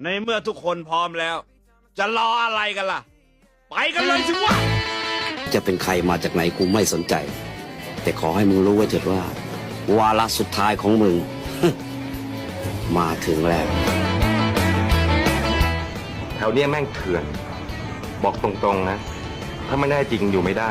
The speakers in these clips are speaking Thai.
ในเมื่อทุกคนพร้อมแล้ว จะรออะไรกันล่ะ ไปกันเลยสิวะจะเป็นใครมาจากไหนกูไม่สนใจ แต่ขอให้มึงรู้ไว้เถิดว่า วาระสุดท้ายของมึง มาถึงแล้ว แถวเนี้ยแม่งเถื่อน บอกตรงๆนะ ถ้าไม่แน่จริงอยู่ไม่ได้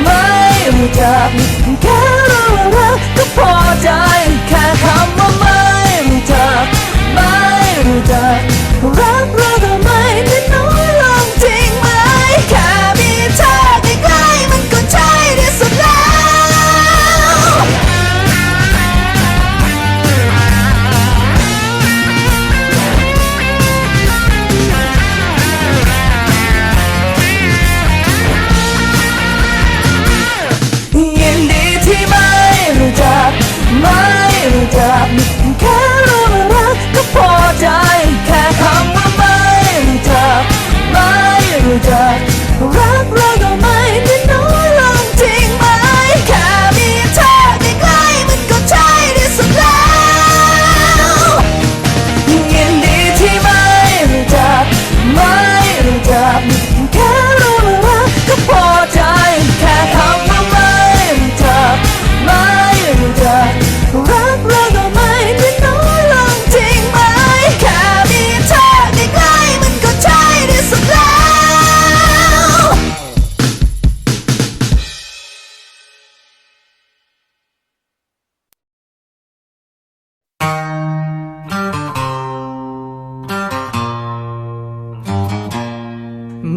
ไม่รู้จัก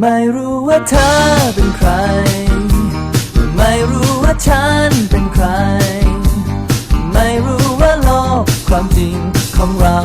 ไม่รู้ว่าเธอเป็นใคร ไม่รู้ว่าฉันเป็นใคร ไม่รู้ว่าโลกความจริงของเรา